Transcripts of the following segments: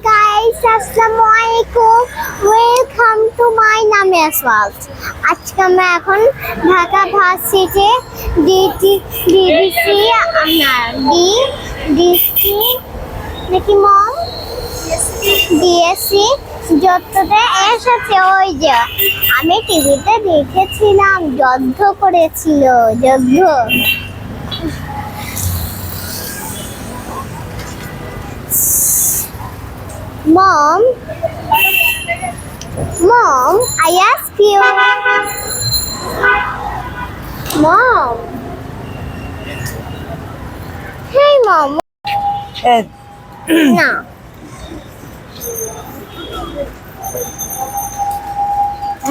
Guys আসসালামু আলাইকুম welcome to my names world আজকে আমরা এখন ঢাকা ভার্সিটি ডিটি ডিডিসি না ডি, ডিসি, নাকি মম? ডিএসসি যতটা এসেছে, ওই যে আমি টিভিতে দেখেছিলাম, যুদ্ধ করেছিল, যুদ্ধ। Mom, Mom, I ask you. Mom. Hey, Mom. হ্যাঁ না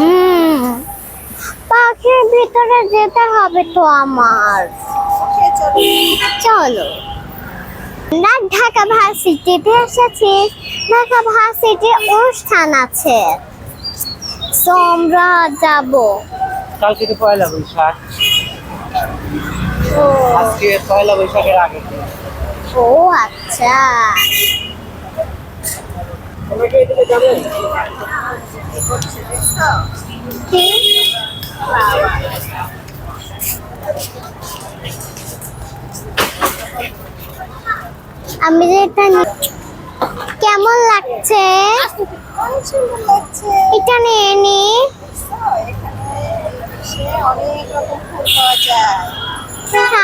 উম, পাখির ভিতরে যেতে হবে তো আমার চলো না ঢাকা ভার্সিটিতে এসেছি। ঢাকা ভার্সিটি অনুষ্ঠান আছে। তো আমরা যাব। কালকে তো পয়লা বৈশাখ। ও। আজকে পয়লা বৈশাখের আগে। ও আচ্ছা? আমি যে এটা কেমন লাগছে? এটা নিয়ে নি।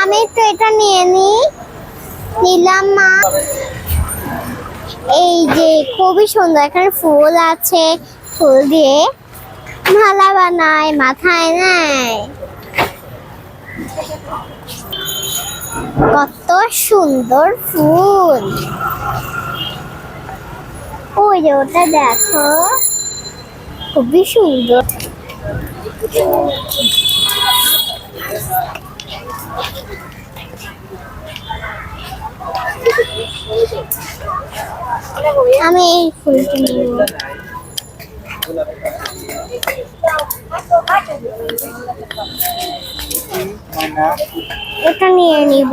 আমি তো এটা নিয়ে নি। নিলাম মা। এই যে খুবই সুন্দর এখানে ফুল আছে, ফুল দিয়ে মালা বানায়, মাথায় নেয়। কত সুন্দর ফুল। ওই যে ওটা দেখো। খুবই সুন্দর। আমি এই ফুলটা নিব। এটা নিয়ে নিব।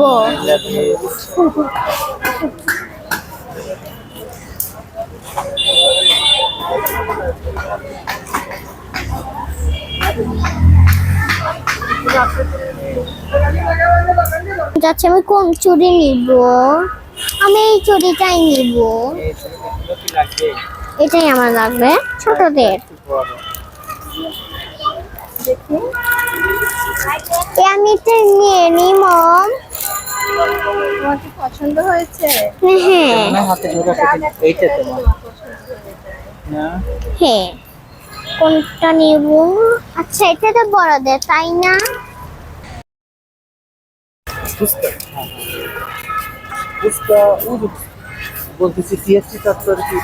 যাচ্ছে আমি কোন চুড়ি নিব? আমি এই চুড়িটাই নিব। এটাই আমার লাগবে ছোটদের। আমি এটা নিয়ে নি মম। তোমার কি পছন্দ হয়েছে? হ্যাঁ। হাতে ধরে এইটা তোমার। না? হ্যাঁ কোনটা নিব? আচ্ছা এটা তো বড়দের তাই না? হ্যাঁ ওই বলতেছি সিএসসি চত্বর কি?